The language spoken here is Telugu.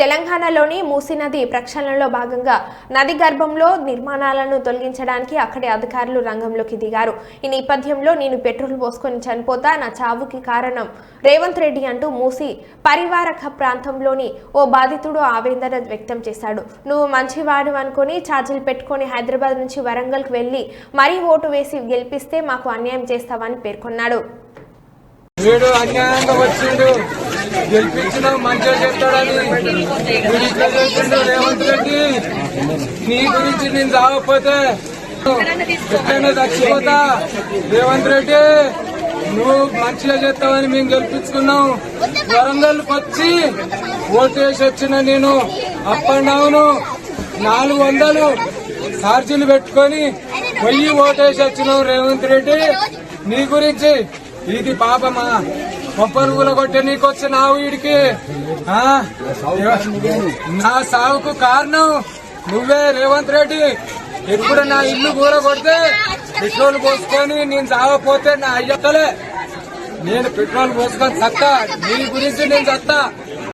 తెలంగాణలోని మూసీ నది ప్రక్షాళనలో భాగంగా నది గర్భంలో నిర్మాణాలను తొలగించడానికి అక్కడి అధికారులు రంగంలోకి దిగారు. ఈ నేపథ్యంలో నేను పెట్రోల్ పోసుకొని చనిపోతా నా చావుకి కారణం రేవంత్ రెడ్డి అంటూ మూసి పరివారక ప్రాంతంలోని ఓ బాధితుడు ఆవేదన వ్యక్తం చేశాడు. నువ్వు మంచివాడు అనుకుని ఛార్జీలు పెట్టుకొని హైదరాబాద్ నుంచి వరంగల్కి వెళ్ళి మరీ ఓటు వేసి గెలిపిస్తే మాకు అన్యాయం చేస్తావని పేర్కొన్నాడు. గెలిపించిన మంచిగా చెప్తాడని రేవంత్ రెడ్డి. నీ గురించి నేను చావకపోతే ఎక్కడైనా చచ్చిపోతా. రేవంత్ రెడ్డి నువ్వు మంచిగా చేస్తావని మేము గెలిపించుకున్నాం. వరంగల్కి వచ్చి ఓటేసి వచ్చిన నేను అప్ అండ్ డౌన్ నాలుగు వందలు ఛార్జీలు పెట్టుకొని వెయ్యి ఓటేసి వచ్చినావు రేవంత్ రెడ్డి. నీ గురించి ఇది పాపమా? కొబ్బరి ఊల కొట్టే నీకు వచ్చినావు వీడికి నా సావుకు కారణం నువ్వే రేవంత్ రెడ్డి. ఎప్పుడు నా ఇల్లు కూర కొడితే పెట్రోల్ పోసుకొని నేను చావపోతే నా అయ్యతలే నేను పెట్రోల్ పోసుకొని చత్తా. నీ గురించి నేను చత్తా.